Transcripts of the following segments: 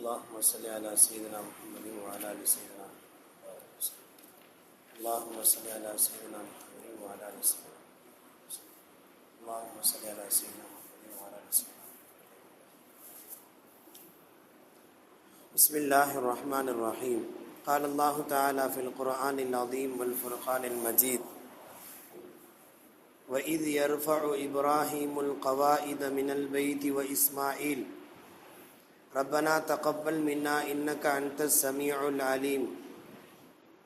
اللهم صل على سيدنا محمد وعلى آل سيدنا اللهم صل على سيدنا محمد وعلى آل سيدنا اللهم صل على سيدنا محمد وعلى آل سيدنا بسم الله الرحمن الرحيم. قال الله تعالى في القرآن العظيم والفرقان المجيد وإذ يرفع إبراهيم القواعد من البيت وإسماعيل ربنا تقبل منا إنك أنت السميع العليم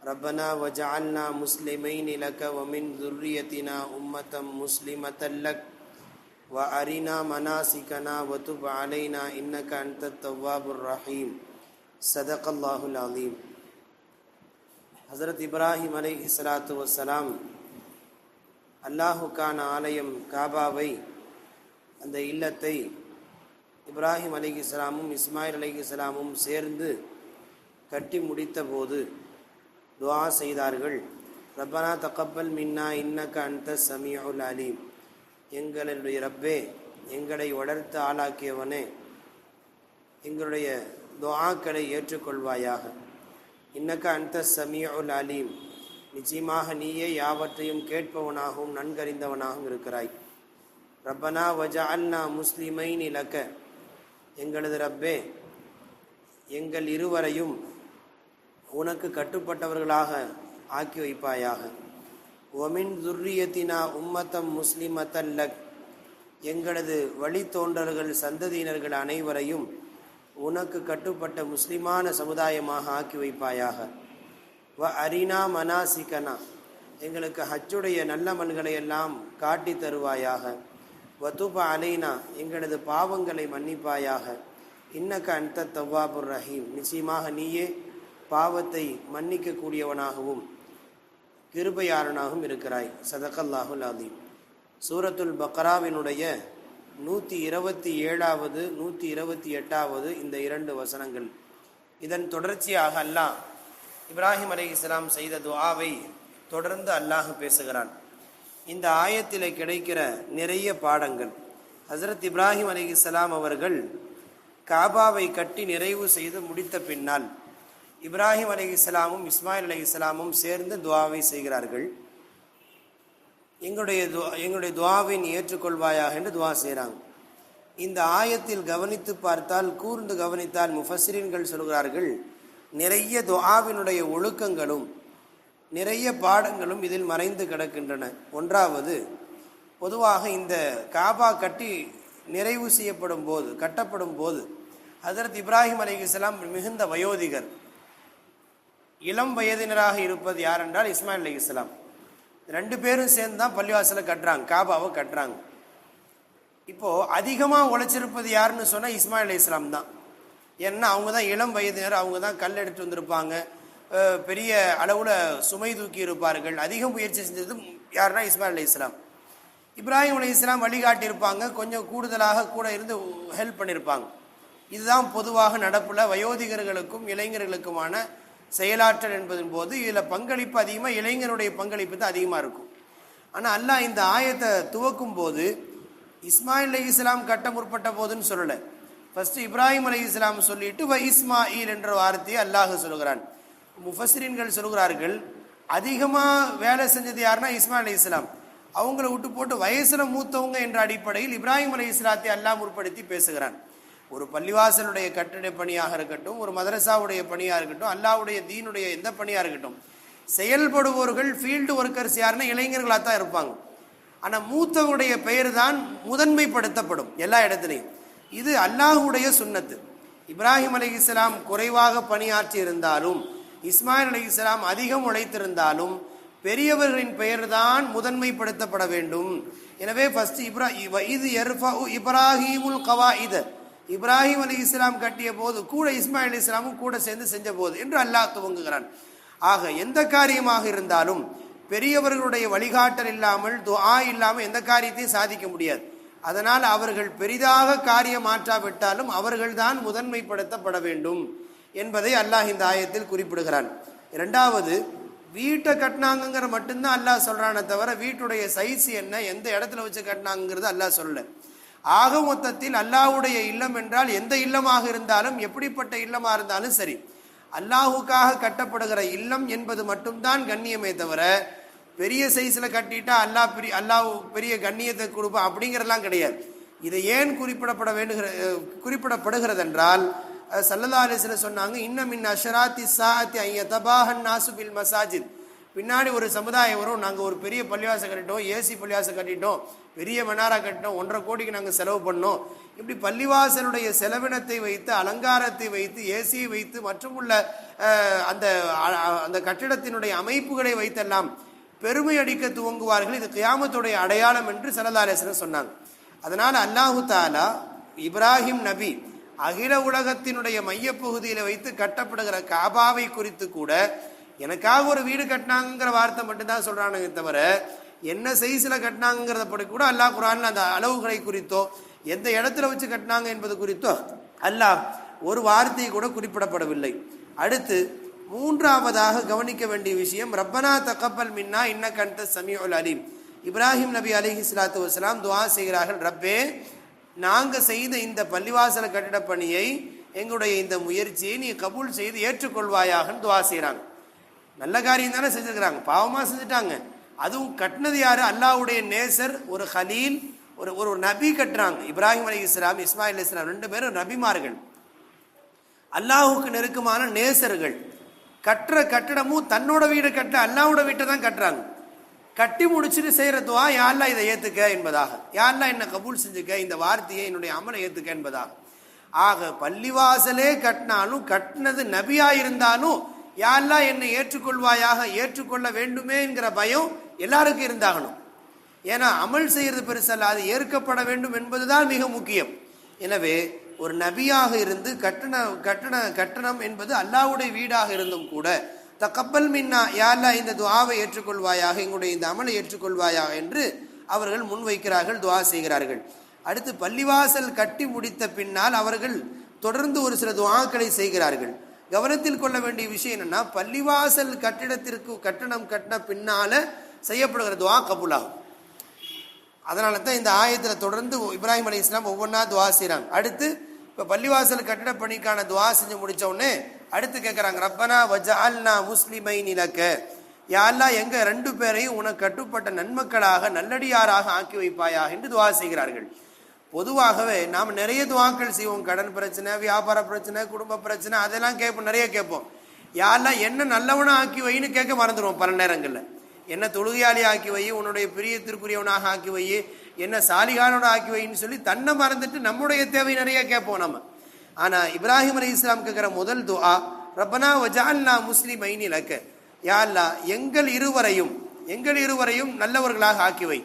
ربنا وجعلنا مسلمين لك ومن ذريتنا أمة مسلمة لك وأرنا مناسكنا وتب علينا إنك أنت التواب الرحيم صدق الله العظيم ஹசரத் இப்ராஹிம் அலை இஸ்லாத்து வசலாம் அல்லாஹுக்கான ஆலயம் காபாவை அந்த இல்லத்தை இப்ராஹிம் அலி இஸ்லாமும் இஸ்மாயில் அலி இஸ்லாமும் சேர்ந்து கட்டி முடித்த போது துவா செய்தார்கள். ரப்பனா தக்கப்பல் மின்னா இன்னக்க அந்த சமியுல் அலீம். எங்களுடைய ரப்பே எங்களை வளர்த்து ஆளாக்கியவனே எங்களுடைய துவாக்களை ஏற்றுக்கொள்வாயாக. இன்னக்க அந்த சமியுல் அலீம். நிச்சயமாக நீயே யாவற்றையும் கேட்பவனாகவும் நன்கறிந்தவனாகவும் இருக்கிறாய். ரப்பனா வஜா அல்னா முஸ்லிமைன் இலக்க எங்களது ரப்பே எங்கள் இருவரையும் உனக்கு கட்டுப்பட்டவர்களாக ஆக்கி வைப்பாயாக. ஒமின் துர்ரியத்தினா உம்மத்தம் முஸ்லிமத்தல்லக் எங்களது வழித்தோன்றல்கள் சந்ததியினர்கள் அனைவரையும் உனக்கு கட்டுப்பட்ட முஸ்லிமான சமுதாயமாக ஆக்கி வைப்பாயாக. வ அரினா மனாசிகனா. எங்களுக்கு ஹஜ்ஜுடைய நல்ல மண்களை எல்லாம் காட்டி தருவாயாக. வத்துப அலைனா எங்களது பாவங்களை மன்னிப்பாயாக. இன்னக்க அன்த தவ்வாபுர் ரஹீம். நிச்சயமாக நீயே பாவத்தை மன்னிக்கக்கூடியவனாகவும் கிருபையாளனாகவும் இருக்கிறாய். சதகல்லாஹுல் அதீம் சூரத்துல் பக்ராவினுடைய நூற்றி இருபத்தி ஏழாவது நூற்றி இருபத்தி எட்டாவது இந்த இரண்டு வசனங்கள். இதன் தொடர்ச்சியாக அல்லாஹ் இப்ராஹிம் அலி இஸ்லாம் செய்த துஆவை தொடர்ந்து அல்லாஹ் பேசுகிறான். இந்த ஆயத்தில் கிடைக்கிற நிறைய பாடங்கள். ஹசரத் இப்ராஹிம் அலி இஸ்லாம் அவர்கள் காபாவை கட்டி நிறைவு செய்து முடித்த பின்னால் இப்ராஹிம் அலி இஸ்லாமும் இஸ்மாயில் அலி இஸ்லாமும் சேர்ந்து துவாவை செய்கிறார்கள். எங்களுடைய துவா எங்களுடைய துவாவின் ஏற்றுக்கொள்வாயாக என்று துவா செய்கிறாங்க. இந்த ஆயத்தில் கவனித்து பார்த்தால் கூர்ந்து கவனித்தால் முஃபசிரின்கள் சொல்கிறார்கள் நிறைய துவாவினுடைய ஒழுக்கங்களும் நிறைய பாடங்களும் இதில் மறைந்து கிடக்கின்றன. ஒன்றாவது பொதுவாக இந்த காபா கட்டி நிறைவு செய்யப்படும் போது கட்டப்படும் போது ஹசரத் இப்ராஹிம் அலி இஸ்லாம் மிகுந்த வயோதிகர். இளம் வயதினராக இருப்பது யார் என்றால் இஸ்மாயில் அலி இஸ்லாம் ரெண்டு பேரும் சேர்ந்து தான் பள்ளிவாசலை கட்டுறாங்க காபாவை கட்டுறாங்க. இப்போது அதிகமாக உழைச்சிருப்பது யாருன்னு சொன்னால் இஸ்மாயில் அலி இஸ்லாம் தான். ஏன்னா அவங்க தான் இளம் வயதினர் அவங்க தான் கல் எடுத்து வந்திருப்பாங்க. பெரிய அளவில் சுமை தூக்கி இருப்பார்கள். அதிக முயற்சி செஞ்சது யாருன்னா இஸ்மாயில் அலி இஸ்லாம் இப்ராஹிம் அலி இஸ்லாம் வழிகாட்டியிருப்பாங்க. கொஞ்சம் கூடுதலாக கூட இருந்து ஹெல்ப் பண்ணியிருப்பாங்க. இதுதான் பொதுவாக நடப்பில் வயோதிகர்களுக்கும் இளைஞர்களுக்குமான செயலாற்றல் என்பதன் போது இதில் பங்களிப்பு அதிகமாக இளைஞருடைய பங்களிப்பு தான் அதிகமாக இருக்கும். ஆனால் அல்லாஹ் இந்த ஆயத்தை துவக்கும் போது இஸ்மாயில் அலி இஸ்லாம் கட்ட முற்பட்ட போதுன்னு சொல்லலை. ஃபஸ்ட்டு இப்ராஹிம் அலி இஸ்லாம் சொல்லிட்டு வ இஸ்மாயில் என்ற வார்த்தையை அல்லாஹ் சொல்கிறான் முஃபஸ்ரீன்கள் சொல்கிறார்கள் அதிகமாக வேலை செஞ்சது யாருன்னா இஸ்மா அலி இஸ்லாம். அவங்கள விட்டு போட்டு வயசில் மூத்தவங்க என்ற அடிப்படையில் இப்ராஹிம் அலி இஸ்லாத்தை அல்லாஹ் முற்படுத்தி பேசுகிறான். ஒரு பள்ளிவாசலுடைய கட்டிட பணியாக இருக்கட்டும் ஒரு மதரசாவுடைய பணியாக இருக்கட்டும் அல்லாவுடைய தீனுடைய எந்த பணியாக இருக்கட்டும் செயல்படுபவர்கள் ஃபீல்டு ஒர்க்கர்ஸ் யாருன்னா இளைஞர்களாக தான் இருப்பாங்க. ஆனால் மூத்தவருடைய பெயர் தான் முதன்மைப்படுத்தப்படும் எல்லா இடத்துலையும். இது அல்லாஹுடைய சுண்ணத்து. இப்ராஹிம் அலி இஸ்லாம் குறைவாக பணியாற்றி இருந்தாலும் இஸ்மாயில் அலி இஸ்லாம் அதிகம் உழைத்திருந்தாலும் பெரியவர்களின் பெயர் தான் முதன்மைப்படுத்தப்பட வேண்டும். எனவே ஃபர்ஸ்ட் இப்ரா இது இப்ராஹிமுல் கவா இது இப்ராஹிம் அலி இஸ்லாம் கட்டிய போது கூட இஸ்மாயில் அலி இஸ்லாமும் கூட சேர்ந்து செஞ்ச போது என்று அல்லாஹ் துவங்குகிறான். ஆக எந்த காரியமாக இருந்தாலும் பெரியவர்களுடைய வழிகாட்டல் இல்லாமல் துஆ இல்லாமல் எந்த காரியத்தையும் சாதிக்க முடியாது. அதனால் அவர்கள் பெரிதாக காரியம் மாற்றாவிட்டாலும் அவர்கள்தான் முதன்மைப்படுத்தப்பட வேண்டும். என்பதை அல்லாஹ் இந்த ஆயத்தில் குறிப்பிடுகிறான். இரண்டாவது வீட்டை கட்டினாங்கிற மட்டும்தான் அல்லாஹ் சொல்கிறானே தவிர வீட்டுடைய சைஸ் என்ன எந்த இடத்துல வச்சு கட்டினாங்கிறது அல்லாஹ் சொல்லல. ஆக மொத்தத்தில் அல்லாஹ்வுடைய இல்லம் என்றால் எந்த இல்லமாக இருந்தாலும் எப்படிப்பட்ட இல்லமாக இருந்தாலும் சரி அல்லாஹுக்காக கட்டப்படுகிற இல்லம் என்பது மட்டும்தான் கண்ணியமே தவிர பெரிய சைஸில் கட்டிட்டா அல்லாஹ் பெரிய அல்லாஹ் பெரிய கண்ணியத்தை கொடுப்பான் அப்படிங்கிறதெல்லாம் கிடையாது. இதை ஏன் குறிப்பிடப்பட வேண்டுகிற குறிப்பிடப்படுகிறது என்றால் சல்லல்லா அலிஸ்ல சொன்னாங்க இன்னும் மின் அஷராத்தி சாத்தி ஐயதபாஹன் நாசு பில் மசாஜித் பின்னாடி ஒரு சமுதாயம் வரும் நாங்கள் ஒரு பெரிய பள்ளிவாசம் கட்டிட்டோம் ஏசி பள்ளிவாசம் கட்டிட்டோம் பெரிய மனாரா கட்டிட்டோம் ஒன்றரை கோடிக்கு நாங்கள் செலவு பண்ணோம். இப்படி பள்ளிவாசலுடைய செலவினத்தை வைத்து அலங்காரத்தை வைத்து ஏசியை வைத்து மற்றும் உள்ள அந்த அந்த கட்டிடத்தினுடைய அமைப்புகளை வைத்தெல்லாம் பெருமை அடிக்க துவங்குவார்கள். இது கியாமத்துடைய அடையாளம் என்று சல்லல்லாஹு சொன்னாங்க. அதனால் அல்லாஹு தாலா இப்ராஹிம் நபி அகில உலகத்தினுடைய மையப்பகுதியில் வைத்து கட்டப்படுகிற காபாவை குறித்து கூட எனக்காக ஒரு வீடு கட்டினாங்கிற வார்த்தை மட்டும்தான் சொல்கிறானுங்க தவிர என்ன சைஸில் கட்டினாங்கிறத படி கூட அல்லாஹ் குரான் அந்த அளவுகளை குறித்தோ எந்த இடத்துல வச்சு கட்டினாங்க என்பது குறித்தோ அல்லாஹ் ஒரு வார்த்தை கூட குறிப்பிடப்படவில்லை. அடுத்து மூன்றாவதாக கவனிக்க வேண்டிய விஷயம் ரப்பனா தக்கப்பல் மின்னா இன்ன கண்ட சமியுல் அலீம். இப்ராஹிம் நபி அலிஹி சலாத்து வஸ்லாம் துவா செய்கிறார்கள் ரப்பே நாங்கள் செய்த இந்த பள்ளிவாசல கட்டிட பணியை எங்களுடைய இந்த முயற்சியை நீ கபூல் செய்து ஏற்றுக்கொள்வாயாகன்னு துவா செய்கிறாங்க நல்ல காரியம் தானே செஞ்சிருக்கிறாங்க. பாவமாக செஞ்சுட்டாங்க. அதுவும் கட்டினது யார்? அல்லாஹ்வுடைய நேசர் ஒரு ஹலீல் ஒரு ஒரு நபி கட்டுறாங்க. இப்ராஹிம் அலி இஸ்லாம் இஸ்மாயில் இஸ்லாம் ரெண்டு பேரும் நபிமார்கள். அல்லாஹுக்கு நெருக்கமான நேசர்கள். கட்டுற கட்டடமும் தன்னோட வீடு கட்ட அல்லாவோட வீட்டை தான் கட்டுறாங்க. கட்டி முடிச்சுட்டு செய்கிற துவா யாரெல்லாம் இதை ஏற்றுக்க என்பதாக? யாரெல்லாம் என்ன கபூல் செஞ்சுக்க இந்த வார்த்தையை என்னுடைய அமலை ஏற்றுக்க என்பதாக? ஆக பள்ளிவாசலே கட்டினாலும் கட்டினது நபியா இருந்தாலும் யாரெல்லாம் என்னை ஏற்றுக்கொள்வாயாக ஏற்றுக்கொள்ள வேண்டுமே என்கிற பயம் எல்லாருக்கும் இருந்தாகணும். ஏன்னா அமல் செய்கிறது பெருசல்ல அது ஏற்கப்பட வேண்டும் என்பதுதான் மிக முக்கியம். எனவே ஒரு நபியாக இருந்து கட்டண கட்டண கட்டணம் என்பது அல்லாவுடைய வீடாக இருந்தும் கூட தக்கப்பல் மின்னா யாழ்லா இந்த துவாவை ஏற்றுக்கொள்வாயாக எங்களுடைய இந்த அமலை ஏற்றுக்கொள்வாயாக என்று அவர்கள் முன்வைக்கிறார்கள் துவா செய்கிறார்கள். அடுத்து பள்ளிவாசல் கட்டி முடித்த பின்னால் அவர்கள் தொடர்ந்து ஒரு சில துவாக்களை செய்கிறார்கள். கவனத்தில் கொள்ள வேண்டிய விஷயம் என்னன்னா பள்ளிவாசல் கட்டிடத்திற்கு கட்டணம் கட்டின பின்னால் செய்யப்படுகிற துவா கபுலாகும். அதனால தான் இந்த ஆயத்தில் தொடர்ந்து இப்ராஹிம் அலி இஸ்லாம் ஒவ்வொன்றா துவா செய்கிறாங்க அடுத்து இப்போ பள்ளிவாசல் கட்டிட பணிக்கான துவா செஞ்சு முடிச்ச உடனே அடுத்து கேட்குறாங்க ரப்பனா வஜால்னா முஸ்லிமை நிலக்க யாரெல்லாம் எங்க ரெண்டு பேரையும் உனக்கு கட்டுப்பட்ட நன்மக்களாக நல்லடியாராக ஆக்கி வைப்பாயா என்று துவா செய்கிறார்கள். பொதுவாகவே நாம் நிறைய துவாக்கள் செய்வோம். கடன் பிரச்சனை வியாபார பிரச்சனை குடும்ப பிரச்சனை அதெல்லாம் கேட்போம் நிறைய கேட்போம். யாரெல்லாம் என்ன நல்லவனாக ஆக்கி வைன்னு கேட்க மறந்துடுவோம் பல நேரங்களில். என்ன தொழுகையாளி ஆக்கி வை உன்னுடைய பிரியத்திற்குரியவனாக ஆக்கி வை என்ன சாலிகானோட ஆக்கி வைன்னு சொல்லி தன்னை மறந்துட்டு நம்முடைய தேவை நிறைய கேட்போம் நம்ம ஆனால் இப்ராஹிம் அலி இஸ்லாம் கேட்குற முதல் துஆ ரப்பனா வஜால்னா முஸ்லிம் ஐனி லக்க. யா எங்கள் இருவரையும் எங்கள் இருவரையும் நல்லவர்களாக ஆக்கிவை.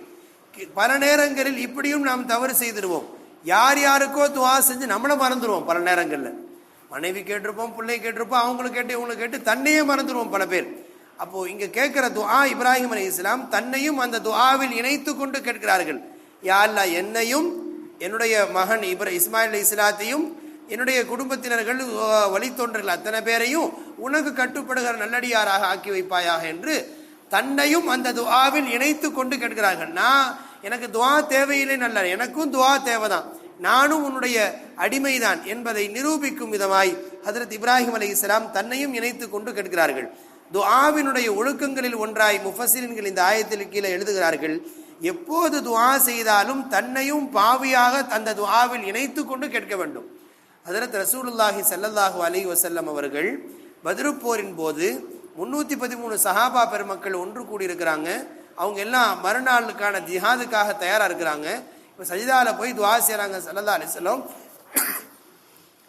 பல நேரங்களில் இப்படியும் நாம் தவறு செய்திருவோம். யார் யாருக்கோ துவா செஞ்சு நம்மளை மறந்துடுவோம் பல நேரங்களில். மனைவி கேட்டிருப்போம் பிள்ளை கேட்டிருப்போம் அவங்களுக்கு கேட்டு இவங்களை கேட்டு தன்னையே மறந்துடுவோம் பல பேர். அப்போ இங்க கேட்கிற துஆ இப்ராஹிம் அலி இஸ்லாம் தன்னையும் அந்த துஆவில் இணைத்து கொண்டு கேட்கிறார்கள். யா என்னையும் என்னுடைய மகன் இப்ர இஸ்மாயில் இஸ்லாத்தையும் என்னுடைய குடும்பத்தினர்கள் அஹ், அத்தனை பேரையும் உனக்கு கட்டுப்படுகிற நல்லடியாராக ஆக்கி வைப்பாயாக என்று தன்னையும் அந்த துவாவில் இணைத்து கொண்டு கேட்கிறார்கள். நான் எனக்கு துவா தேவையில்லை நல்ல எனக்கும் துவா தேவைதான். நானும் உன்னுடைய அடிமைதான் என்பதை நிரூபிக்கும் விதமாய் ஹதரத் இப்ராஹிம் அலி இஸ்லாம் தன்னையும் இணைத்து கொண்டு கேட்கிறார்கள். துஆவினுடைய ஒழுக்கங்களில் ஒன்றாய் முஃபசிரின்கள் இந்த ஆயத்தில் கீழே எழுதுகிறார்கள். எப்போது துவா செய்தாலும் தன்னையும் பாவியாக அந்த துவாவில் இணைத்து கொண்டு கேட்க வேண்டும். ஹதரத் ரசூலுல்லாஹி சல்லல்லாஹூ அலி வசல்லம் அவர்கள் பதிருப்போரின் போது முன்னூற்றி பதிமூணு சஹாபா பெருமக்கள் ஒன்று கூடி இருக்கிறாங்க அவங்க எல்லாம் மறுநாளுக்கான ஜிஹாதுக்காக தயாராக இருக்கிறாங்க. இப்போ சஜிதாவில் போய் துவா செய்கிறாங்க சல்லல்லா அலி வஸல்லம்.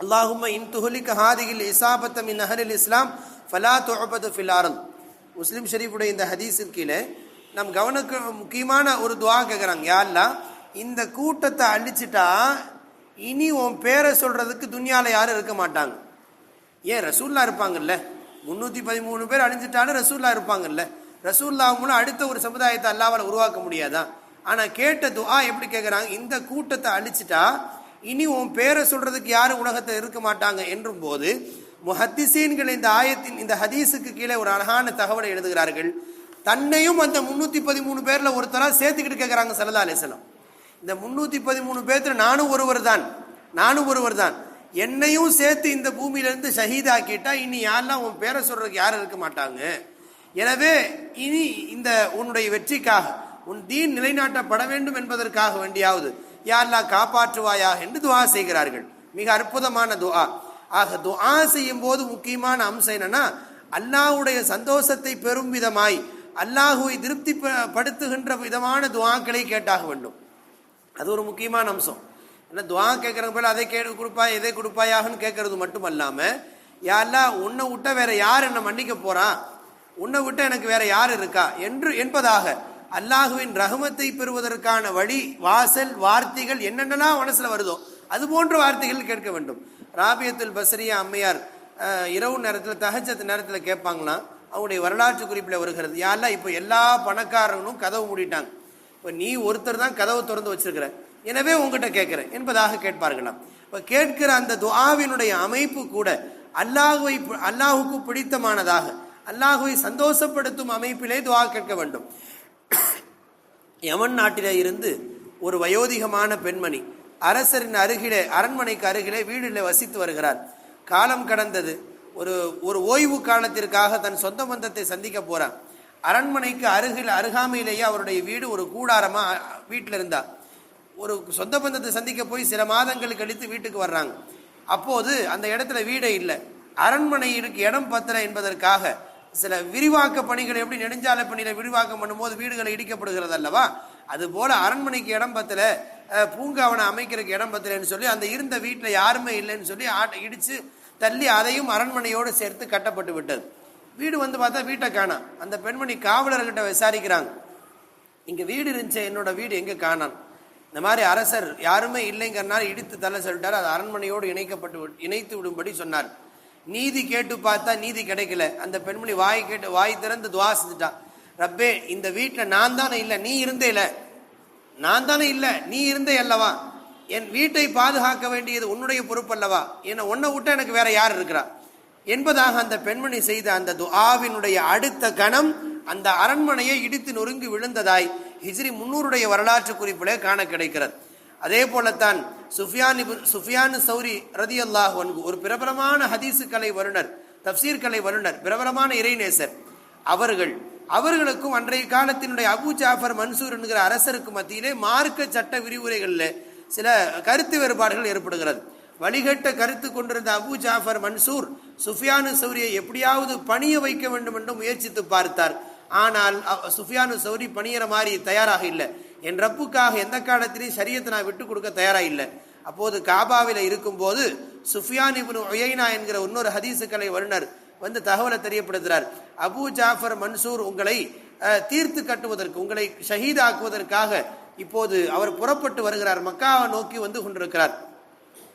அல்லாஹும்ம இன் துஹலிக ஹாதிகில் இசாபத்தம் இன் அஹலில் இஸ்லாம் ஃபலா துஅபது ஃபிலாரல் முஸ்லீம் ஷெரீஃபுடைய ஷரீஃபுடைய இந்த ஹதீஸின் கீழே நம் கவனக்கு முக்கியமான ஒரு துவா கேட்குறாங்க யாரெல்லாம் இந்த கூட்டத்தை அழிச்சிட்டா இனி உன் பேரை சொல்கிறதுக்கு துன்யாவில் யாரும் இருக்க மாட்டாங்க. ஏன் ரசூல்லா இருப்பாங்கல்ல? முந்நூற்றி பதிமூணு பேர் அழிஞ்சிட்டாலும் ரசூல்லா இருப்பாங்கல்ல? ரசூல்லா மூலம் அடுத்த ஒரு சமுதாயத்தை அல்லாவால் உருவாக்க முடியாதான் ஆனால் கேட்ட துஆ எப்படி கேட்குறாங்க இந்த கூட்டத்தை அழிச்சிட்டா இனி உன் பேரை சொல்கிறதுக்கு யாரும் உலகத்தில் இருக்க மாட்டாங்க என்றும் போது முஹத்திசீன்கள் இந்த ஆயத்தின் இந்த ஹதீஸுக்கு கீழே ஒரு அழகான தகவலை எழுதுகிறார்கள். தன்னையும் அந்த முந்நூற்றி பதிமூணு பேரில் ஒருத்தராக சேர்த்துக்கிட்டு கேட்குறாங்க சல்லா அலிஸ்லாம் இந்த முந்நூற்றி பதிமூணு பேர்த்து நானும் ஒருவர் தான் நானும் ஒருவர் தான் என்னையும் சேர்த்து இந்த பூமியிலிருந்து ஷஹீதாக்கிட்டா இனி யாரெல்லாம் உன் பேரை சொல்கிறதுக்கு யாரும் இருக்க மாட்டாங்க? எனவே இனி இந்த உன்னுடைய வெற்றிக்காக உன் தீன் நிலைநாட்டப்பட வேண்டும் என்பதற்காக வேண்டியாவது யாரெல்லாம் காப்பாற்றுவாயா என்று துவா செய்கிறார்கள். மிக அற்புதமான துவா. ஆக துவா செய்யும் போது முக்கியமான அம்சம் என்னன்னா அல்லாஹ்வுடைய சந்தோஷத்தை பெறும் விதமாய் அல்லாஹுவை திருப்தி படுத்துகின்ற விதமான துவாக்களை கேட்டாக வேண்டும். அது ஒரு முக்கியமான அம்சம். ஏன்னா துவா கேட்குறவங்க போல அதை கேடு கொடுப்பாய் இதை கொடுப்பாயாகன்னு கேட்கறது மட்டும் அல்லாம யாரெல்லாம் உன்னை விட்ட வேற யார் என்னை மன்னிக்க போகிறான் உன்னை விட்ட எனக்கு வேற யார் இருக்கா? என்று என்பதாக அல்லாஹுவின் ரஹமத்தை பெறுவதற்கான வழி வாசல் வார்த்தைகள் என்னென்னலாம் மனசில் வருதோ அது போன்ற வார்த்தைகள் கேட்க வேண்டும். ராபியத்துல் பசரியா அம்மையார் இரவு நேரத்தில் தகச்சத்து நேரத்தில் கேட்பாங்களாம். அவங்களுடைய வரலாற்று குறிப்பில் வருகிறது. யாரெல்லாம் இப்போ எல்லா பணக்காரங்களும் கதவு மூடிட்டாங்க. இப்போ நீ ஒருத்தர் தான் கதவை திறந்து வச்சிருக்கிற. எனவே உங்ககிட்ட கேட்குறேன். என்பதாக கேட்பார்களாம். இப்போ கேட்கிற அந்த துஆவினுடைய அமைப்பு கூட அல்லாஹுவை அல்லாஹுக்கு பிடித்தமானதாக அல்லாஹுவை சந்தோஷப்படுத்தும் அமைப்பிலே துவா கேட்க வேண்டும். யமன் நாட்டிலே இருந்து ஒரு வயோதிகமான பெண்மணி அரசரின் அருகிலே அரண்மனைக்கு அருகிலே வீடில் வசித்து வருகிறார். காலம் கடந்தது. ஒரு ஒரு ஓய்வு காலத்திற்காக தன் சொந்த பந்தத்தை சந்திக்க போகிறான் அரண்மனைக்கு அருகில் அருகாமையிலேயே அவருடைய வீடு ஒரு கூடாரமாக வீட்டில் இருந்தா. ஒரு சொந்த பந்தத்தை சந்திக்க போய் சில மாதங்கள் கழித்து வீட்டுக்கு வர்றாங்க. அப்போது அந்த இடத்துல வீடே இல்லை. அரண்மனையிற்கு இடம் பத்தல என்பதற்காக சில விரிவாக்க பணிகள் எப்படி நெடுஞ்சாலை பணியில் விரிவாக்கம் பண்ணும்போது வீடுகளை இடிக்கப்படுகிறது அல்லவா? அதுபோல் அரண்மனைக்கு இடம் பத்தல பூங்காவனை அமைக்கிறதுக்கு இடம் பத்தலைன்னு சொல்லி அந்த இருந்த வீட்டில் யாருமே இல்லைன்னு சொல்லி ஆட்டை இடித்து தள்ளி அதையும் அரண்மனையோடு சேர்த்து கட்டப்பட்டு விட்டது. வீடு வந்து பார்த்தா வீட்டை காணாம் அந்த பெண்மணி காவலர்கிட்ட விசாரிக்கிறாங்க. இங்கே வீடு இருந்துச்சு என்னோட வீடு எங்கே காணான்? இந்த மாதிரி அரசர் யாருமே இல்லைங்கிறனால இடித்து தலை சொல்லிட்டார். அது அரண்மனையோடு இணைக்கப்பட்டு இணைத்து விடும்படி சொன்னார். நீதி கேட்டு பார்த்தா நீதி கிடைக்கல. அந்த பெண்மணி வாய் கேட்டு வாய் திறந்து துவா செஞ்சுட்டான் ரப்பே இந்த வீட்டில் நான் தானே இல்லை நீ இருந்தே இல்லை. நான் தானே இல்லை நீ இருந்தே அல்லவா? என் வீட்டை பாதுகாக்க வேண்டியது உன்னுடைய பொறுப்பு அல்லவா என்னை உன்னை விட்டு எனக்கு வேற யார் இருக்கிறா? என்பதாக அந்த பெண்மணி செய்த அந்த துஆவினுடைய அடுத்த கணம் அந்த அரண்மனையை இடித்து நொறுங்கி விழுந்ததாய் ஹிஜ்ரி முன்னூறுடைய வரலாற்று குறிப்பிலே காண கிடைக்கிறது. அதே போலத்தான் சுஃபியான் சுஃபியான் சௌரி ரதி அல்லாஹ் ஒரு பிரபலமான ஹதீசு கலை வல்லுனர் தப்சீர் கலை வல்லுனர் பிரபலமான இறைநேசர். அவர்கள் அவர்களுக்கும் அன்றைய காலத்தினுடைய அபு ஜாஃபர் மன்சூர் என்கிற அரசருக்கு மத்தியிலே மார்க்க சட்ட விரிவுரைகளில் சில கருத்து வேறுபாடுகள் ஏற்படுகிறது. வழிகட்ட கருத்து கொண்டிருந்த அபு ஜாஃபர் மன்சூர் சுஃபியானு சௌரியை எப்படியாவது பணிய வைக்க வேண்டும் என்று முயற்சித்து பார்த்தார். ஆனால் சுஃபியானு சௌரி பணியிற மாதிரி தயாராக இல்லை. என் ரப்புக்காக எந்த காலத்திலையும் சரியத்தை நான் விட்டு கொடுக்க தயாராக இல்லை. அப்போது காபாவில் இருக்கும்போது சுஃபியான் இப்னு உயைனா என்கிற இன்னொரு கலை வருனர் வந்து தகவலை தெரியப்படுத்துகிறார் அபு ஜாஃபர் மன்சூர் உங்களை தீர்த்து கட்டுவதற்கு உங்களை ஷஹீதாக்குவதற்காக இப்போது அவர் புறப்பட்டு வருகிறார். மக்காவை நோக்கி வந்து கொண்டிருக்கிறார்.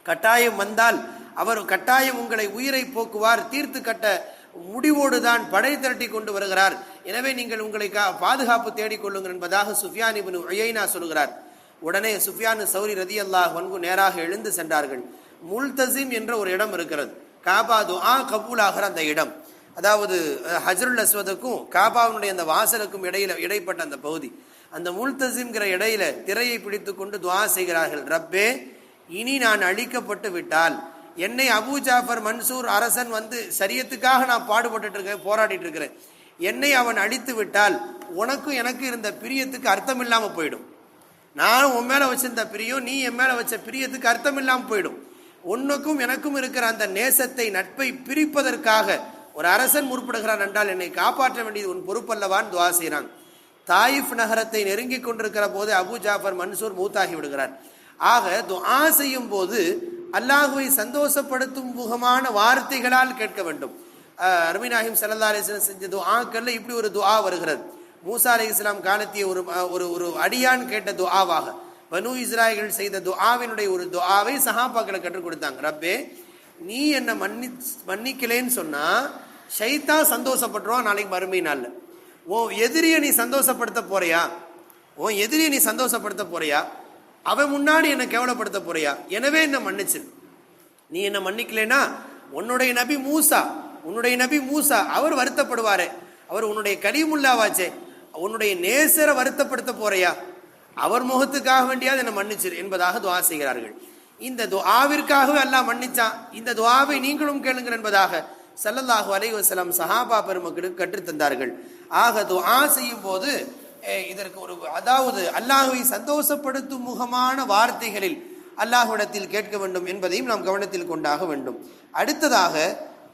கட்டாயம் வந்தால் அவர் கட்டாயம் உங்களை உயிரை போக்குவார் தீர்த்து கட்ட முடிவோடு தான் படை திரட்டி கொண்டு வருகிறார். எனவே நீங்கள் உங்களை கா- பாதுகாப்பு தேடிக்கொள்ளுங்கள் என்பதாக சுஃபியான் இபின் உயைனா சொல்கிறார். உடனே சுஃபியான் சௌரி ரதி அல்லாஹ் வன்கு நேராக எழுந்து சென்றார்கள். முல்தசிம் என்ற ஒரு இடம் இருக்கிறது. காபா துஆ கபூலாகிற அந்த இடம். அதாவது ஹஜருல் அஸ்வதுக்கும் காபாவினுடைய அந்த வாசலுக்கும் இடையில இடைப்பட்ட அந்த பகுதி. அந்த முல்தசிம்ங்கிற இடையில திரையை பிடித்து கொண்டு துவா செய்கிறார்கள். ரப்பே இனி நான் அழிக்கப்பட்டு விட்டால் என்னை அபூ ஜாஃபர் மன்சூர் அரசன் வந்து சரியத்துக்காக நான் பாடுபட்டு இருக்கேன் போராடிட்டு இருக்கிறேன். என்னை அவன் அழித்து விட்டால் உனக்கும் எனக்கு இருந்த பிரியத்துக்கு அர்த்தம் இல்லாமல் போயிடும். நான் உன் மேலே வச்சிருந்த பிரியம் நீ என் மேலே வச்ச பிரியத்துக்கு அர்த்தம் இல்லாமல் போயிடும். உனக்கும் எனக்கும் இருக்கிற அந்த நேசத்தை நட்பை பிரிப்பதற்காக ஒரு அரசன் முற்படுகிறான் என்றால் என்னை காப்பாற்ற வேண்டியது உன் பொறுப்பல்லவான்னு துவா செய்கிறான் தாயிஃப் நகரத்தை நெருங்கி கொண்டிருக்கிற போது அபு ஜாஃபர் மன்சூர் மூத்தாகி விடுகிறார். ஆக துஆ செய்யும் போது அல்லாஹுவை சந்தோஷப்படுத்தும் முகமான வார்த்தைகளால் கேட்க வேண்டும். அருமை நாயகம் சல்லா அலிஸ்லாம் செஞ்ச துஆக்கள்ல இப்படி ஒரு துஆ வருகிறது. மூசா அலி இஸ்லாம் காலத்திய ஒரு ஒரு ஒரு அடியான் கேட்ட துஆவாக. பனு இஸ்ராய்கள் செய்த துஆவினுடைய ஒரு துஆவை சஹாபாக்களை கற்றுக் கொடுத்தாங்க. ரப்பே நீ என்னை மன்னி மன்னிக்கலேன்னு சொன்னா ஷைத்தா சந்தோஷப்பட்டுருவான் நாளைக்கு மறுமை நாளில். உன் எதிரியை நீ சந்தோஷப்படுத்த போறியா? உன் எதிரியை நீ சந்தோஷப்படுத்த போறியா? அவன் முன்னாடி என்னை கேவலப்படுத்த போறியா? எனவே என்னை மன்னிச்சிரு. நீ என்னை மன்னிக்கலைன்னா உன்னுடைய நபி மூசா உன்னுடைய நபி மூசா அவர் வருத்தப்படுவாரே. அவர் உன்னுடைய கலிமுல்லாவாச்சே உன்னுடைய நேசரை வருத்தப்படுத்த போறியா? அவர் முகத்துக்காக வேண்டியாவது என்னை மன்னிச்சிரு என்பதாக துவா செய்கிறார்கள். இந்த துவாவிற்காகவே எல்லாம் மன்னிச்சான். இந்த துவாவை நீங்களும் கேளுங்கள் என்பதாக சல்லல்லாஹு அலைவசலம் சஹாபா பெருமக்களுக்கு கற்றுத்தந்தார்கள் ஆக துவா செய்யும் போது இதற்கு ஒரு அதாவது அல்லாஹுவை சந்தோஷப்படுத்தும் முகமான வார்த்தைகளில் அல்லாஹ்விடத்தில் கேட்க வேண்டும் என்பதையும் நாம் கவனத்தில் கொண்டாக வேண்டும். அடுத்ததாக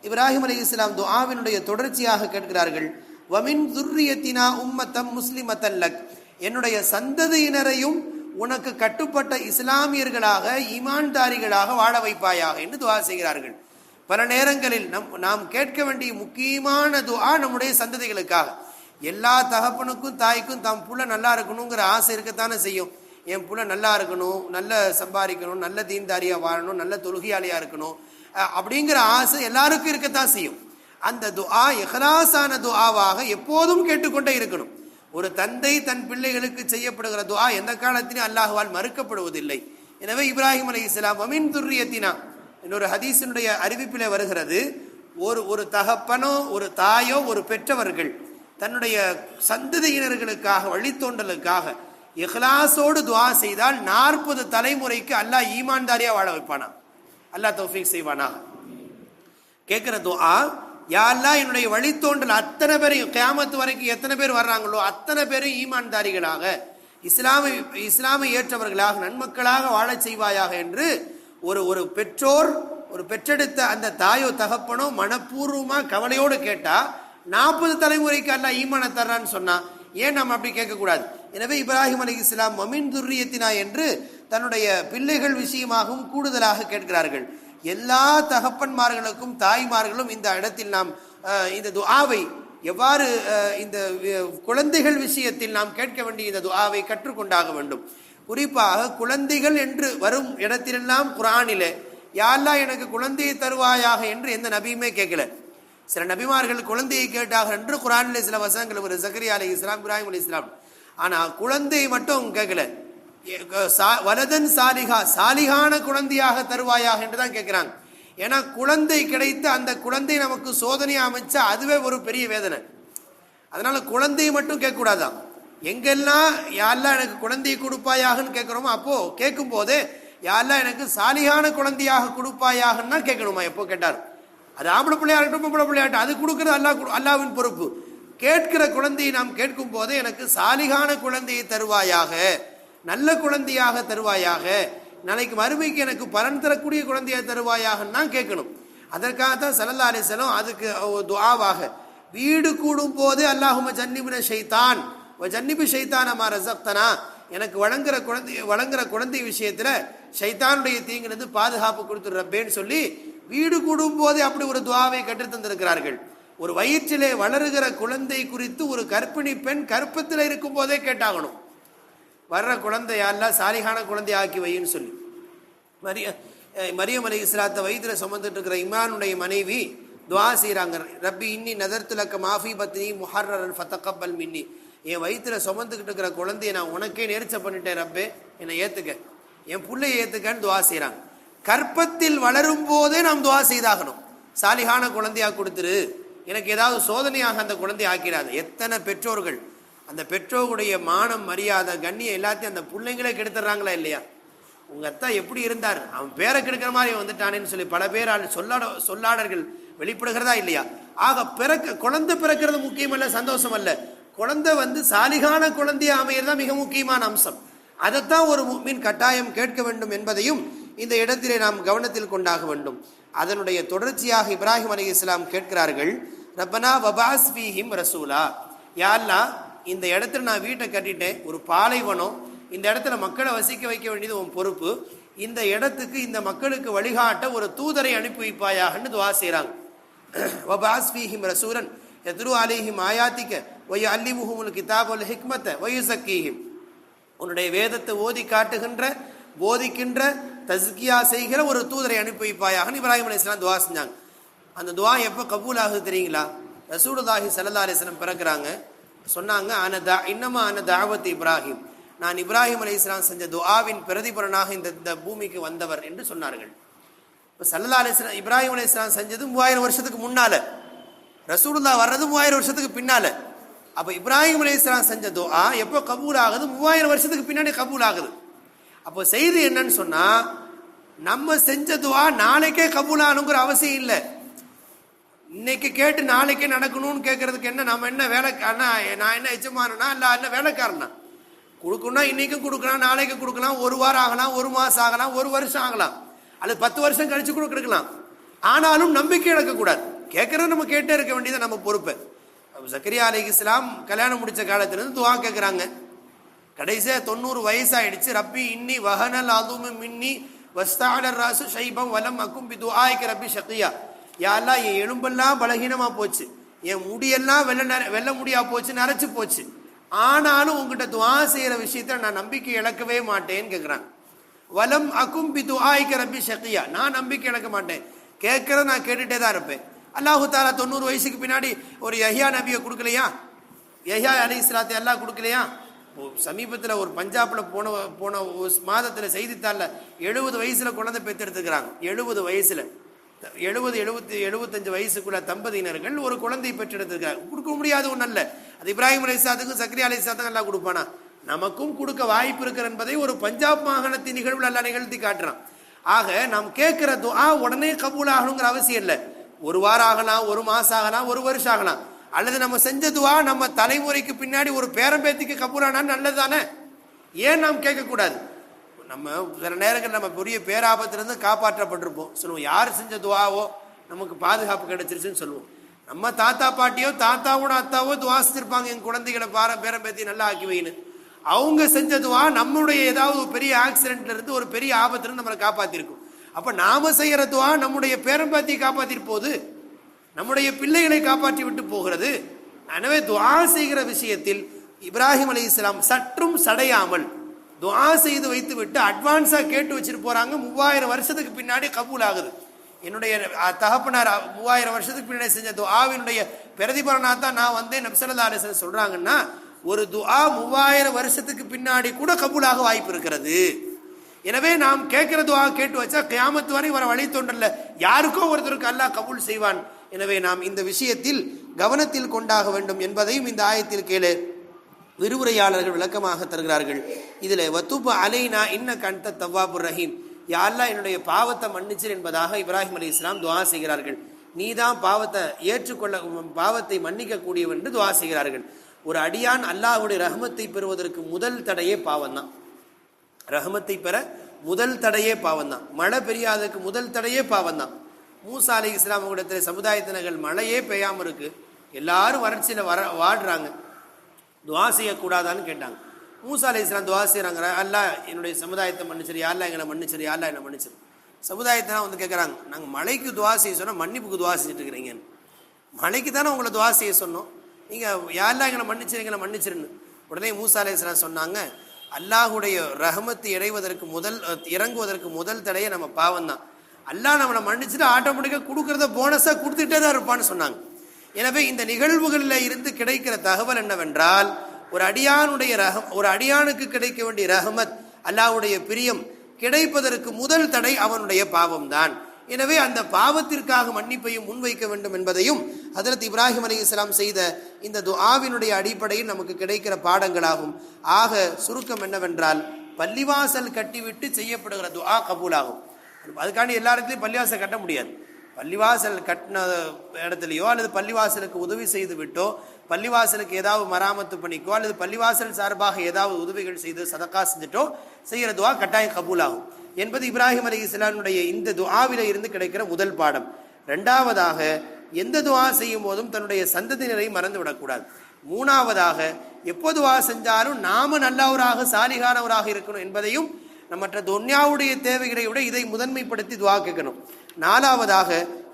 இப்ராஹிம் அலி இஸ்லாம் துஆவினுடைய தொடர்ச்சியாக கேட்கிறார்கள் வமின் துர்ரியத்தினா உம்மத்தம் முஸ்லிமத்தல்லக் என்னுடைய சந்ததியினரையும் உனக்கு கட்டுப்பட்ட இஸ்லாமியர்களாக ஈமான்தாரிகளாக வாழ வைப்பாயாக என்று துவா செய்கிறார்கள். பல நேரங்களில் நம் நாம் கேட்க வேண்டிய முக்கியமான துஆ நம்முடைய சந்ததிகளுக்காக. எல்லா தகப்பனுக்கும் தாய்க்கும் தம் புள்ள நல்லா இருக்கணுங்கிற ஆசை இருக்கத்தானே செய்யும். என் புள்ள நல்லா இருக்கணும் நல்ல சம்பாதிக்கணும் நல்ல தீன்தாரியாக வாழணும் நல்ல தொழுகையாளியாக இருக்கணும் அப்படிங்கிற ஆசை எல்லாருக்கும் இருக்கத்தான் செய்யும். அந்த துஆ எஹலாசான துஆவாக எப்போதும் கேட்டுக்கொண்டே இருக்கணும். ஒரு தந்தை தன் பிள்ளைகளுக்கு செய்யப்படுகிற துஆ எந்த காலத்திலும் அல்லாஹ்வால் மறுக்கப்படுவதில்லை. எனவே இப்ராஹிம் அலி இஸ்லாம் அமீன் துர்ரியத்தினா? இன்னொரு ஹதீஸினுடைய அறிவிப்பிலே வருகிறது. ஒரு ஒரு தகப்பனோ ஒரு தாயோ ஒரு பெற்றவர்கள் தன்னுடைய சந்ததியினர்களுக்காக வழித்தோண்டலுக்காக இஹ்லாசோடு துவா செய்தால் நாற்பது தலைமுறைக்கு அல்லாஹ் ஈமான்தாரியா வாழ வைப்பானா? அல்லாஹ் தௌஃபிக் செய்வானா? கேட்கிற துவா யாரெல்லாம் என்னுடைய வழித்தோன்றல் அத்தனை பேரையும் கேமத்து வரைக்கும் எத்தனை பேர் வர்றாங்களோ அத்தனை பேரும் ஈமான்தாரிகளாக இஸ்லாமை இஸ்லாமை ஏற்றவர்களாக நன்மக்களாக வாழச் செய்வாயாக என்று ஒரு ஒரு பெற்றோர் ஒரு பெற்றெடுத்த அந்த தாயோ தகப்பனோ மனப்பூர்வமாக கவலையோடு கேட்டால் நாற்பது தலைமுறைக்கு அல்லாஹ் ஈமான தர்றான்னு சொன்னா ஏன் நம்ம அப்படி கேட்கக்கூடாது? எனவே இப்ராஹிம் அலி இஸ்லாம் மமின் துர்ரியத்தினா என்று தன்னுடைய பிள்ளைகள் விஷயமாகவும் கூடுதலாக கேட்கிறார்கள். எல்லா தகப்பன்மார்களுக்கும் தாய்மார்களும் இந்த இடத்தில் நாம் இந்த துஆவை எவ்வாறு இந்த குழந்தைகள் விஷயத்தில் நாம் கேட்க வேண்டிய இந்த துஆவை கற்றுக்கொண்டாக வேண்டும். குறிப்பாக குழந்தைகள் என்று வரும் இடத்திலெல்லாம் குரானிலே யாரெல்லாம் எனக்கு குழந்தையை தருவாயாக? என்று எந்த நபியுமே கேட்கல. சில நபிமார்கள் குழந்தையை கேட்டார்கள் என்று குரானில் சில வசனங்கள் ஒரு சக்கரியா அலி இஸ்லாம் இப்ராஹிம் அலி இஸ்லாம் ஆனால் குழந்தையை மட்டும் கேட்கல. சா- வலதன் சாலிகா சாலிகான குழந்தையாக தருவாயாக என்று தான் கேட்குறாங்க. ஏன்னா குழந்தை கிடைத்து அந்த குழந்தை நமக்கு சோதனையை அமைச்சா அதுவே ஒரு பெரிய வேதனை. அதனால குழந்தையை மட்டும் கேட்கக்கூடாதான் எங்கெல்லாம் யாரெல்லாம் எனக்கு குழந்தையை கொடுப்பாயாகன்னு கேட்குறோமோ அப்போது கேட்கும்போது யாரெல்லாம் எனக்கு சாலிகான குழந்தையாக கொடுப்பாயாகன்னா கேட்கணுமா? எப்போ கேட்டார் அது ஆம்பளை பிள்ளையாகட்டும் பொம்பளை பிள்ளையாகட்டும் அது கொடுக்கறது அல்லாஹ் அல்லாவின் பொறுப்பு. கேட்கிற குழந்தையை நாம் கேட்கும் போதே எனக்கு சாலிகான குழந்தையை தருவாயாக நல்ல குழந்தையாக தருவாயாக நாளைக்கு மறுமைக்கு எனக்கு பலன் தரக்கூடிய குழந்தையாக தான் கேட்கணும். அதற்காக தான் சல்லல்லா அலிஸ்லாம் அதுக்கு துவாவாக வீடு கூடும் போதே அல்லாஹும ஜன்னிபின ஷைத்தான் ஜன்னிபு ஷைத்தானமா ரசப்தனா எனக்கு வழங்குற குழந்தை வழங்குற குழந்தை விஷயத்தில் ஷைத்தானுடைய தீங்கிலிருந்து பாதுகாப்பு கொடுத்துட்றப்பேன்னு சொல்லி வீடு கூடும் போதே அப்படி ஒரு துவாவை கற்று தந்திருக்கிறார்கள். ஒரு வயிற்றிலே வளருகிற குழந்தை குறித்து ஒரு கற்பிணி பெண் கற்பத்தில் இருக்கும் போதே கேட்டாகணும். வர்ற குழந்தையெல்லாம் சாலிகான குழந்தை ஆக்கி வைன்னு சொல்லி. மரிய மரியம் அலி இஸ்லாத்தை வயிற்றுல சுமந்துட்டு இருக்கிற இம்ரானுடைய மனைவி துவா செய்கிறாங்க ரப்பி இன்னி நதர்த்துலக்க மாஃபி பத்னி முஹர்ரன் ஃபத்தக்கப்பல் மின்னி. என் வயிற்றுல சுமந்துக்கிட்டு இருக்கிற குழந்தைய நான் உனக்கே நேர்ச்ச பண்ணிட்டேன் ரப்பே. என்னை ஏற்றுக்க என் பிள்ளையை ஏற்றுக்கன்னு துவா செய்கிறாங்க கற்பத்தில் வளரும் போதே நாம் துவா செய்தாகணும். சாலிகான குழந்தையா கொடுத்துரு. எனக்கு ஏதாவது சோதனையாக அந்த குழந்தையை ஆக்கிறாது எத்தனை பெற்றோர்கள் அந்த பெற்றோருடைய மானம் மரியாதை கண்ணியம் எல்லாத்தையும் அந்த பிள்ளைங்களே கெடுத்துறாங்களா இல்லையா? உங்க அத்தா எப்படி இருந்தார்? அவன் பேரை கெடுக்கிற மாதிரி வந்துட்டானேன்னு சொல்லி பல பேரால் சொல்லாட சொல்லாடர்கள் வெளிப்படுகிறதா இல்லையா? ஆக பிறக்க குழந்தை பிறக்கிறது முக்கியம் அல்ல சந்தோஷம் அல்ல. குழந்தை வந்து சாலிகான குழந்தையை அமையிறது தான் மிக முக்கியமான அம்சம். அதைத்தான் ஒரு மீன் கட்டாயம் கேட்க வேண்டும் என்பதையும் இந்த இடத்திலே நாம் கவனத்தில் கொண்டாக வேண்டும். அதனுடைய தொடர்ச்சியாக இப்ராஹிம் அலி இஸ்லாம் கேட்கிறார்கள் ரப்பனா வபாஸ் ஃபீஹிம் ரசூலா. யாழ்லா இந்த இடத்துல நான் வீட்டை கட்டிட்டேன் ஒரு பாலைவனம் இந்த இடத்துல மக்களை வசிக்க வைக்க வேண்டியது உன் பொறுப்பு இந்த இடத்துக்கு இந்த மக்களுக்கு வழிகாட்ட ஒரு தூதரை அனுப்பி வைப்பாயாகன்னு துவா செய்கிறாங்க வபாஸ் ஃபீஹிம் ரசூரன் எத்ரு அலிஹிம் ஆயாத்திக்க ஒய் அல்லிமுஹுமுல் கிதாபுல் ஹிக்மத்தை ஒய் சக்கீஹிம் உன்னுடைய வேதத்தை ஓதி காட்டுகின்ற போதிக்கின்ற தஸ்கியா செய்கிற ஒரு தூதரை அனுப்பி வைப்பாயாக இப்ராஹிம் அலைஹிஸ்ஸலாம் துவா செஞ்சாங்க. அந்த துவா எப்போ கபூல் ஆகுது தெரியுங்களா? ரசூலுல்லாஹி சல்லா அலிஸ்லாம் பிறக்கிறாங்க சொன்னாங்க அன தா இன்னமா அன தாவத் இப்ராஹிம். நான் இப்ராஹிம் அலைஹிஸ்ஸலாம் செஞ்ச துஆவின் பிரதிபலனாக இந்த இந்த பூமிக்கு வந்தவர் என்று சொன்னார்கள். இப்போ சல்லா அலிஸ்லாம் இப்ராஹிம் அலைஹிஸ்ஸலாம் செஞ்சது மூவாயிரம் வருஷத்துக்கு முன்னால. ரசூடுதா வர்றது மூவாயிரம் வருஷத்துக்கு பின்னால. அப்போ இப்ராஹிம் அலைஹிஸ்ஸலாம் செஞ்ச துஆ எப்போ கபூல் ஆகுது மூவாயிரம் வருஷத்துக்கு பின்னாடி கபூல் ஆகுது அப்போ செய்தி என்னன்னு சொன்னா நம்ம செஞ்ச துவா நாளைக்கே கபூலானுங்கிற அவசியம் இல்லை. இன்னைக்கு கேட்டு நாளைக்கே நடக்கணும்னு கேட்கறதுக்கு என்ன நம்ம என்ன வேலை நான் என்ன எஜமானனா இல்லை என்ன வேலைக்காரனா? கொடுக்கணும்னா இன்னைக்கும் கொடுக்கலாம் நாளைக்கு கொடுக்கலாம் ஒரு வாரம் ஆகலாம் ஒரு மாதம் ஆகலாம் ஒரு வருஷம் ஆகலாம். அல்லது பத்து வருஷம் கழிச்சு கூட கொடுக்கலாம். ஆனாலும் நம்பிக்கை இழக்கக்கூடாது. கேட்கறது நம்ம கேட்டே இருக்க வேண்டியது நம்ம பொறுப்பு. சக்கரியா அலி இஸ்லாம் கல்யாணம் முடிச்ச காலத்திலிருந்து துவா கேட்குறாங்க கடைசியாக தொண்ணூறு வயசாயிடுச்சு. ரப்பி இன்னி வஹனல் அதுவும் மின்னி வஸ்தாடர் ராசு ஷைபம் வலம் அக்கும் பிது ஆய்க்கு ரப்பி ஷக்கியா யாரெல்லாம் என் எலும்பெல்லாம் பலகீனமாக போச்சு. என் முடியெல்லாம் வெள்ள நர வெள்ள முடியா போச்சு நரைச்சு போச்சு. ஆனாலும் உங்ககிட்ட துவா செய்கிற விஷயத்தை நான் நம்பிக்கை இழக்கவே மாட்டேன்னு கேட்குறாங்க வலம் அக்கும் பி துஆய்க்கு ரப்பி ஷக்கியா நான் நம்பிக்கை இழக்க மாட்டேன். கேட்கறத நான் கேட்டுகிட்டே தான் இருப்பேன். அல்லாஹு தாலா தொண்ணூறு வயசுக்கு பின்னாடி ஒரு யஹியா நபியை கொடுக்கலையா? யஹியா அலி இஸ்லாத்தை எல்லாம் கொடுக்கலையா? சமீபத்தில் ஒரு பஞ்சாப்பில் போன போன ஒரு மாதத்தில் செய்தித்தாளில் எழுபது வயசில் குழந்தை பெற்றெடுத்துக்கிறாங்க எழுபது வயசில். எழுபது எழுபத்தி எழுபத்தஞ்சு வயசுக்குள்ள தம்பதியினர்கள் ஒரு குழந்தை பெற்றெடுத்துக்கிறாங்க கொடுக்க முடியாத ஒன்றும் அல்ல. அது இப்ராஹிம் அலிசாத்துக்கும் சக்ரி அலி எல்லாம் கொடுப்பானா? நமக்கும் கொடுக்க வாய்ப்பு இருக்கிற என்பதை ஒரு பஞ்சாப் மாகாணத்தின் நிகழ்வுல எல்லாம் நிகழ்த்தி காட்டுறான். ஆக நாம் கேட்கிற துவா உடனே கபூல் ஆகணுங்கிற அவசியம் இல்லை. ஒரு வாரம் ஆகலாம் ஒரு மாசம் ஆகலாம் ஒரு வருஷம் ஆகலாம். அல்லது நம்ம செஞ்சதுவா நம்ம தலைமுறைக்கு பின்னாடி ஒரு பேரம்பேத்திக்கு கபூரானா நல்லது தானே ஏன் நாம் கேட்கக்கூடாது? நம்ம சில நேரங்கள் நம்ம பெரிய பேராபத்திலிருந்து காப்பாற்றப்பட்டிருப்போம். சொல்லுவோம் யார் செஞ்ச துவாவோ நமக்கு பாதுகாப்பு கிடைச்சிருச்சுன்னு சொல்லுவோம். நம்ம தாத்தா பாட்டியோ தாத்தாவோட அத்தாவோ துவாசித்திருப்பாங்க என் குழந்தைகளை பார பேரம்பேத்தி நல்லா ஆக்கி வைன்னு. அவங்க செஞ்சதுவா நம்மளுடைய ஏதாவது ஒரு பெரிய ஆக்சிடென்ட்ல இருந்து ஒரு பெரிய ஆபத்துலேருந்து நம்மளை காப்பாத்திருக்கும். அப்ப நாம செய்கிறதுவா நம்முடைய பேரம்பாத்தியை காப்பாத்திட்டு போகுது நம்முடைய பிள்ளைகளை காப்பாற்றி விட்டு போகிறது. எனவே துவா செய்கிற விஷயத்தில் இப்ராஹிம் அலி இஸ்லாம் சற்றும் சடையாமல் துவா செய்து வைத்து விட்டு அட்வான்ஸாக கேட்டு வச்சுட்டு போறாங்க. மூவாயிரம் வருஷத்துக்கு பின்னாடி கபூல் ஆகுது. என்னுடைய தகப்பனார் மூவாயிரம் வருஷத்துக்கு பின்னாடி செஞ்ச துஆவினுடைய பிரதிபலனாக தான் நான் வந்தேன். நப்சல்லா அலிஸ்லாம் சொல்றாங்கன்னா ஒரு துஆ மூவாயிரம் வருஷத்துக்கு பின்னாடி கூட கபூலாக வாய்ப்பு இருக்கிறது. எனவே நாம் கேட்கிற துவா கேட்டு வச்சா கியாமத்து வரை வர வழி தோன்றல யாருக்கோ ஒருத்தருக்கு அல்லாஹ் கபூல் செய்வான். எனவே நாம் இந்த விஷயத்தில் கவனத்தில் கொண்டாக வேண்டும் என்பதையும் இந்த ஆயத்தில் கேளு விரிவுரையாளர்கள் விளக்கமாக தருகிறார்கள். இதில் வத்துப அலைனா இன்ன கண்ட தவ்வாபுர் ரஹீம். யா என்னுடைய பாவத்தை மன்னிச்சிரு என்பதாக இப்ராஹிம் அலி இஸ்லாம் துவா செய்கிறார்கள். நீதான் பாவத்தை ஏற்றுக்கொள்ள பாவத்தை மன்னிக்க என்று துவா செய்கிறார்கள். ஒரு அடியான் அல்லாஹ்வுடைய ரஹமத்தை பெறுவதற்கு முதல் தடையே பாவம் தான் ரஹமத்தை பெற முதல் தடையே பாவம் தான் மழை பெரியாததுக்கு முதல் தடையே பாவம் தான் மூசா அலி இஸ்லாம் இடத்துல சமுதாயத்தினர்கள் மழையே பெய்யாமல் இருக்குது எல்லாரும் வறட்சியில் வர வாடுறாங்க. துவா செய்யக்கூடாதான்னு கேட்டாங்க. மூசா அலி இஸ்லாம் துவா செய்கிறாங்க அல்லா என்னுடைய சமுதாயத்தை மன்னிச்சிரு யாரெல்லாம் எங்களை மன்னிச்சிரு யாரெல்லாம் என்னை மன்னிச்சிரு. சமுதாயத்தினா வந்து கேட்குறாங்க நாங்கள் மழைக்கு துவா செய்ய சொன்னால் மன்னிப்புக்கு துவா செஞ்சுட்டு இருக்கிறீங்கன்னு. மழைக்கு தானே உங்களை துவா செய்ய சொன்னோம். நீங்கள் யாரெல்லாம் எங்களை மன்னிச்சிரு எங்களை மன்னிச்சிருன்னு. உடனே மூசா அலி இஸ்லாம் சொன்னாங்க அல்லாஹுடைய ரஹமத்து இறைவதற்கு முதல் இறங்குவதற்கு முதல் தடையே நம்ம பாவம் தான் அல்லாஹ் நம்மளை மன்னிச்சுட்டு ஆட்டோமேட்டிக்காக கொடுக்கறத போனஸாக கொடுத்துட்டே தான் இருப்பான்னு சொன்னாங்க. எனவே இந்த நிகழ்வுகளில் இருந்து கிடைக்கிற தகவல் என்னவென்றால் ஒரு அடியானுடைய ரகம் ஒரு அடியானுக்கு கிடைக்க வேண்டிய ரஹமத் அல்லாஹ்வுடைய பிரியம் கிடைப்பதற்கு முதல் தடை அவனுடைய பாவம்தான். எனவே அந்த பாவத்திற்காக மன்னிப்பையும் முன்வைக்க வேண்டும் என்பதையும் ஹதரத் இப்ராஹிம் அலி இஸ்லாம் செய்த இந்த துஆவினுடைய அடிப்படையில் நமக்கு கிடைக்கிற பாடங்களாகும். ஆக சுருக்கம் என்னவென்றால் பள்ளிவாசல் கட்டிவிட்டு செய்யப்படுகிற துஆ கபூலாகும். அதுக்காண்டி எல்லா இடத்துலையும் பள்ளிவாசல் கட்ட முடியாது. பள்ளிவாசல் கட்டின இடத்துலையோ அல்லது பள்ளிவாசலுக்கு உதவி செய்து விட்டோ பள்ளிவாசலுக்கு ஏதாவது மராமத்து பண்ணிக்கோ அல்லது பள்ளிவாசல் சார்பாக ஏதாவது உதவிகள் செய்து சதக்கா செஞ்சுட்டோ செய்கிற துவா கட்டாயம் கபூலாகும். என்பது இப்ராஹிம் அலி இஸ்லாமுடைய இந்த துவாவில இருந்து கிடைக்கிற முதல் பாடம். ரெண்டாவதாக எந்த துவா செய்யும் போதும் தன்னுடைய சந்ததியினரை மறந்து விடக்கூடாது. மூணாவதாக எப்போது துவா செஞ்சாலும் நாம நல்லவராக சாலிகானவராக இருக்கணும் என்பதையும் நம்மற்ற தொன்யாவுடைய துன்யாவுடைய தேவைகளை விட இதை முதன்மைப்படுத்தி துவா கேட்கணும். நாலாவதாக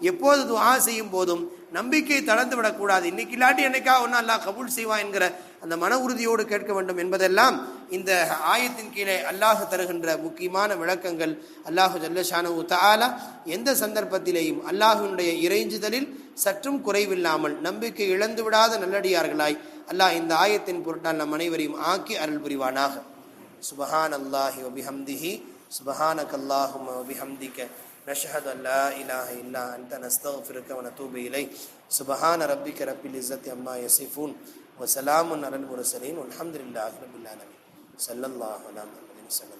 எப்போது துவா செய்யும் போதும் நம்பிக்கை தளர்ந்து விடக்கூடாது. இன்னைக்கு இல்லாட்டி என்னைக்கா ஒன்றும் அல்லாஹ் கபூல் செய்வா என்கிற அந்த மன உறுதியோடு கேட்க வேண்டும் என்பதெல்லாம் இந்த ஆயத்தின் கீழே அல்லாஹ் தருகின்ற முக்கியமான விளக்கங்கள். அல்லாஹு ஜல்லஷானு தாலா எந்த சந்தர்ப்பத்திலேயும் அல்லாஹுனுடைய இறைஞ்சுதலில் சற்றும் குறைவில்லாமல் நம்பிக்கை இழந்து விடாத நல்லடியார்களாய் அல்லாஹ் இந்த ஆயத்தின் பொருட்டால் நம் அனைவரையும் ஆக்கி அருள் புரிவானாக. سبحان الله وبحمده سبحانك اللهم وبحمدك نشهد أن لا إله إلا أنت نستغفرك ونتوب إليك سبحان ربك رب العزة عما يصفون وسلام على المرسلين والحمد لله رب العالمين صلى الله على محمد صلى